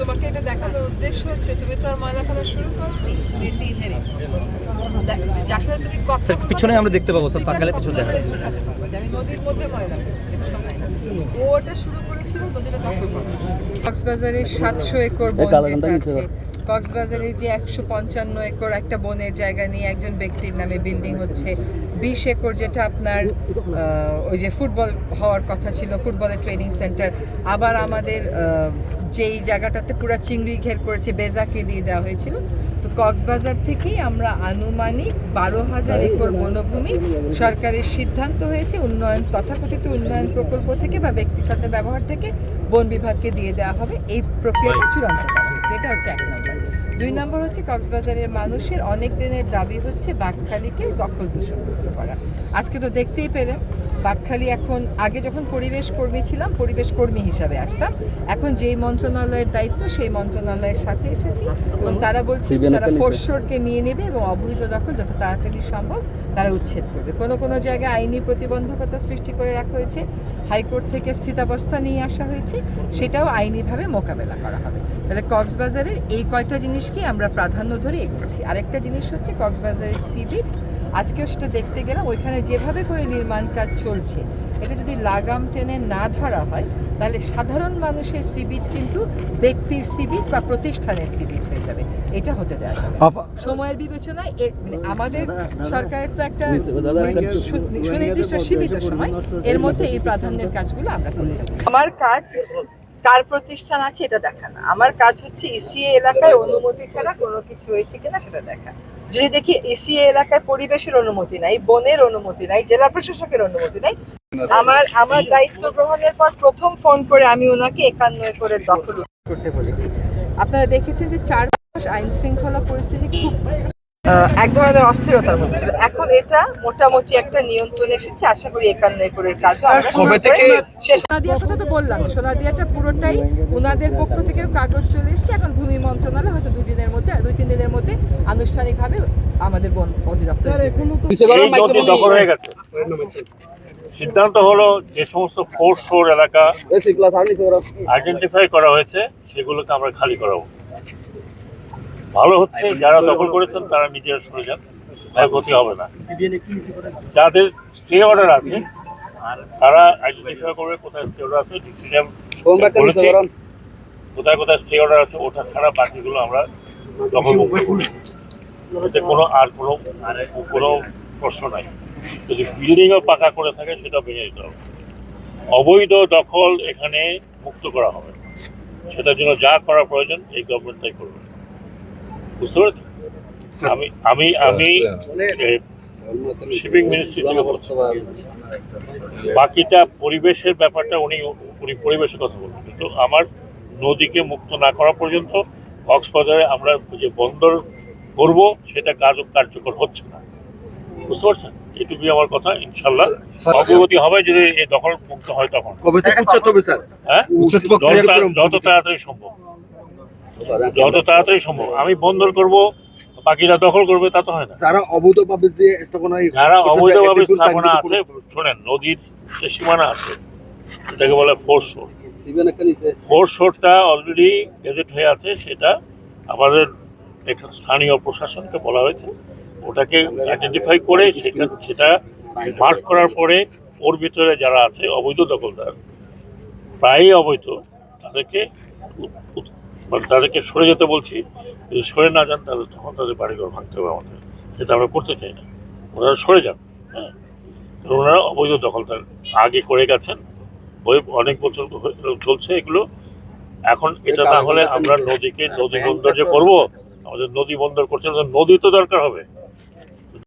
তোমাকে এটা দেখানোর উদ্দেশ্য হচ্ছে তুমি তো আর ময়লা ফেলা শুরু করোনি? বেশি যার সাথে তুমি কথা পিছনে আমরা দেখতে পাবো, স্যার, তাকালে পিছনে দেখা যাচ্ছে। আমি নদীর মধ্যে ময়লা। ও ওটা শুরু করেছিল নদীটা দখল করা কক্সবাজারের সাতশো একর বন কক্সবাজারে যে একশো পঞ্চান্ন একর একটা বনের জায়গা নিয়ে একজন ব্যক্তির নামে বিল্ডিং হচ্ছে। বিশ একর যেটা আপনার ওই যে ফুটবল হওয়ার কথা ছিল ফুটবলের ট্রেনিং সেন্টার আবার আমাদের যেই জায়গাটাতে পুরো চিংড়ি ঘের করেছে বেজাকে দিয়ে দেওয়া হয়েছিল। তো কক্সবাজার থেকেই আমরা আনুমানিক বারো হাজার একর বনভূমি সরকারের সিদ্ধান্ত হয়েছে উন্নয়ন তথাকথিত উন্নয়ন প্রকল্প থেকে বা ব্যক্তির সাথে ব্যবহার থেকে বন বিভাগকে দিয়ে দেওয়া হবে। এই প্রক্রিয়াটা চূড়ান্ত করা হয়েছে। এটা হচ্ছে এক নম্বর। দুই নম্বর হচ্ছে কক্সবাজারের মানুষের অনেক দিনের দাবি হচ্ছে বাঘখালিকে দখল দূষণ মুক্ত করা। আজকে তো দেখতেই পেলেন বাঘখালি এখন আগে যখন পরিবেশ কর্মী ছিলাম পরিবেশ কর্মী হিসাবে আসতাম। এখন যেই মন্ত্রণালয়ের দায়িত্ব সেই মন্ত্রণালয়ের সাথে এসেছি এবং তারা বলছে যে তারা ফোরশোরকে নিয়ে নেবে এবং অবৈধ দখল যত তাড়াতাড়ি সম্ভব তারা উচ্ছেদ করবে। কোনো কোনো জায়গায় আইনি প্রতিবন্ধকতা সৃষ্টি করে রাখা হয়েছে হাইকোর্ট থেকে স্থিতাবস্থা নিয়ে আসা হয়েছে সেটাও আইনিভাবে মোকাবেলা করা হবে। তাহলে কক্সবাজারের এই কয়টা জিনিসকে আমরা প্রাধান্য ধরে এগোচ্ছি। আরেকটা জিনিস হচ্ছে কক্সবাজারের সি বিচ আজকেও সেটা দেখতে গেলাম ওইখানে যেভাবে করে নির্মাণ কাজ চলছে এটা যদি লাগাম টেনে না ধরা হয় তাহলে সাধারণ মানুষের সি বিচ কিন্তু ব্যক্তির সি বিচ বা প্রতিষ্ঠানের সি বিচ হয়ে যাবে। এটা হতে দেওয়া যাবে সময়ের বিবেচনায় মানে আমাদের সরকারের তো একটা সুনির্দিষ্ট সীমিত সময় এর মধ্যে এই প্রাধান্যের কাজগুলো আমরা করে যাব। আমার কাজ কার প্রতিষ্ঠান আছে এটা দেখা না আমার কাজ হচ্ছে ইসিএ এলাকায় অনুমতি ছাড়া কোনো কিছু হয়েছে কিনা সেটা দেখা। যদি দেখি ইসিএ এলাকায় পরিবেশের অনুমতি নাই, বনের অনুমতি নাই, জেলা প্রশাসকের অনুমতি নাই, আমার আমার দায়িত্ব গ্রহণের পর প্রথম ফোন করে আমি ওনাকে একান্ন একরের দখল করতে বলেছি। আপনারা দেখেছেন যে চার মাস আইন শৃঙ্খলা পরিস্থিতি খুব এক ধরনের অস্থিরতার মধ্যে ছিল। এখন এটা মোটামুটি একটা নিয়ন্ত্রণ এসেছে আশা করি একান্ন একরের কাজ কবে থেকে- সোনাদিয়ার কথা তো বললাম সোনাদিয়াটা পুরোটাই ওনাদের পক্ষ থেকেও কাগজ চলে এসেছে। এখন ভূমি মন্ত্রণালয় হয়তো দুই দিনের মধ্যে দুই তিন দিনের মধ্যে আনুষ্ঠানিকভাবে আমাদের বন অধিদপ্তর হয়ে গেছে। সিদ্ধান্ত হলো যে সমস্ত ফোর্স শোর এলাকা আইডেন্টিফাই করা হয়েছে সেগুলোকে আমরা খালি করাবো। ভালো হচ্ছে যারা দখল করেছেন তারা নিজেরা সরে যান তার ক্ষতি হবে না। যাদের স্টে অর্ডার আছে তারা আইডেন্টিফাই করবে কোথায় স্টে অর্ডার আছে ডিসিশন বলেছি। কোথায় কোথায় স্টে অর্ডার আছে ওটা ছাড়া বাকিগুলো আমরা দখল এতে কোনো আর কোনো কোনো প্রশ্ন নাই। যদি বিল্ডিংও পাকা করে থাকে সেটা ভেঙে দিতে হবে। অবৈধ দখল এখানে মুক্ত করা হবে। সেটার জন্য যা করা প্রয়োজন এই গভর্নমেন্ট তাই করবে। বুঝতে পেরেছি আমি আমি আমি শিপিং মিনিস্ট্রি থেকে বলছি। বাকিটা পরিবেশের ব্যাপারটা উনি উনি পরিবেশের কথা বলবেন কিন্তু আমার নদীকে মুক্ত না করা পর্যন্ত কক্সবাজারে আমরা যে বন্দর করব সেটা কাজ কার্যকর হচ্ছে না। বুঝতে পারছেন? এটুকুই আমার কথা ইনশাল্লাহ অগ্রগতি হবে যদি এই দখল মুক্ত হয় তখন। কবে থেকে উচ্চত হবে স্যার? হ্যাঁ? যত তাড়াতাড়ি সম্ভব। যত তাড়াতাড়ি সম্ভব। আমি বন্দর করব বাকিরা দখল করবে তা তো হয় না। যারা অবৈধভাবে যে স্থাপনা যারা অবৈধভাবে স্থাপনা আছে শোনেন নদীর যে সীমানা আছে এটাকে বলে ফোর্স শোর ফোর্স শোরটা অলরেডি গেজেট হয়ে আছে সেটা আমাদের এখানে স্থানীয় প্রশাসনকে বলা হয়েছে। ওটাকে আইডেন্টিফাই করে সেটা সেটা মার্ক করার পরে ওর ভিতরে যারা আছে অবৈধ দখলদার প্রায়ই অবৈধ তাদেরকে তাদেরকে সরে যেতে বলছি, যদি সরে না যান তাহলে তখন তাদের বাড়িঘর ভাঙতে হবে আমাদের। সেটা আমরা করতে চাই না। ওনারা সরে যান হ্যাঁ। ওনারা অবৈধ দখলদার আগে করে গেছেন। ওই অনেক বছর চলছে এগুলো। এখন এটা না হলে আমরা নদীকে নদী বন্দর যে করব, আমাদের নদী বন্দর করছে নদী তো দরকার হবে।